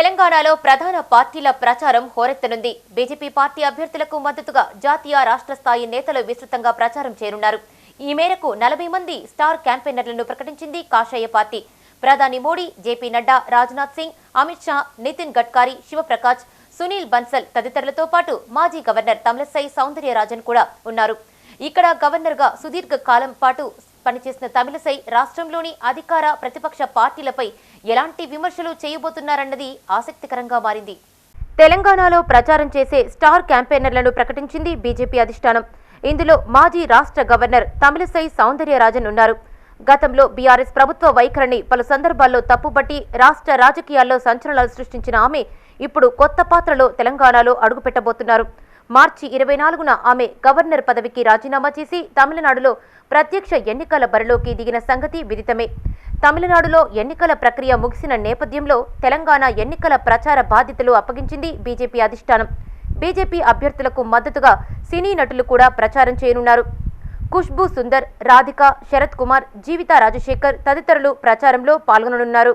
తెలంగాణలో ప్రధాన పార్టీల ప్రచారం హోరెత్తనుంది. బీజేపీ పార్టీ అభ్యర్థులకు మద్దతుగా జాతీయ రాష్ట్ర స్థాయి నేతలు విస్తృతంగా ప్రచారం చేరున్నారు ఈ మేరకు నలభై మంది స్టార్ క్యాంపెయినర్లను ప్రకటించింది కాషాయ పార్టీ. ప్రధాని మోడీ జేపీ నడ్డా రాజ్నాథ్ సింగ్ అమిత్ షా నితిన్ గడ్కరీ శివప్రకాష్ సునీల్ బన్సల్ తదితరులతో పాటు మాజీ గవర్నర్ తమిళసై సౌందర్యరాజన్ కూడా ఉన్నారు. ఇక్కడ గవర్నర్గా సుదీర్ఘ కాలం పాటు పనిచేసిన తమిళసై రాష్ట్రంలోని అధికార ప్రతిపక్ష పార్టీలపై ఎలాంటి విమర్శలు చేయబోతున్నారన్నది ఆసక్తికరంగా మారింది. తెలంగాణలో ప్రచారం చేసే స్టార్ క్యాంపెయినర్లను ప్రకటించింది బీజేపీ అధిష్టానం. ఇందులో మాజీ రాష్ట్ర గవర్నర్ తమిళసై సౌందర్యరాజన్ ఉన్నారు. గతంలో బీఆర్ఎస్ ప్రభుత్వ వైఖరిని పలు సందర్భాల్లో తప్పుపట్టి రాష్ట్ర రాజకీయాల్లో సంచలనాలు సృష్టించిన ఆమె ఇప్పుడు కొత్త పాత్రలో తెలంగాణలో అడుగుపెట్టబోతున్నారు. మార్చి ఇరవై నాలుగున ఆమె గవర్నర్ పదవికి రాజీనామా చేసి తమిళనాడులో ప్రత్యక్ష ఎన్నికల బరిలోకి దిగిన సంగతి విదితమే. తమిళనాడులో ఎన్నికల ప్రక్రియ ముగిసిన నేపథ్యంలో తెలంగాణ ఎన్నికల ప్రచార బాధ్యతలు అప్పగించింది బీజేపీ అధిష్టానం. బీజేపీ అభ్యర్థులకు మద్దతుగా సినీ నటులు కూడా ప్రచారం చేయనున్నారు. ఖుష్బూ సుందర్ రాధిక శరత్ కుమార్ జీవిత రాజశేఖర్ తదితరులు ప్రచారంలో పాల్గొననున్నారు.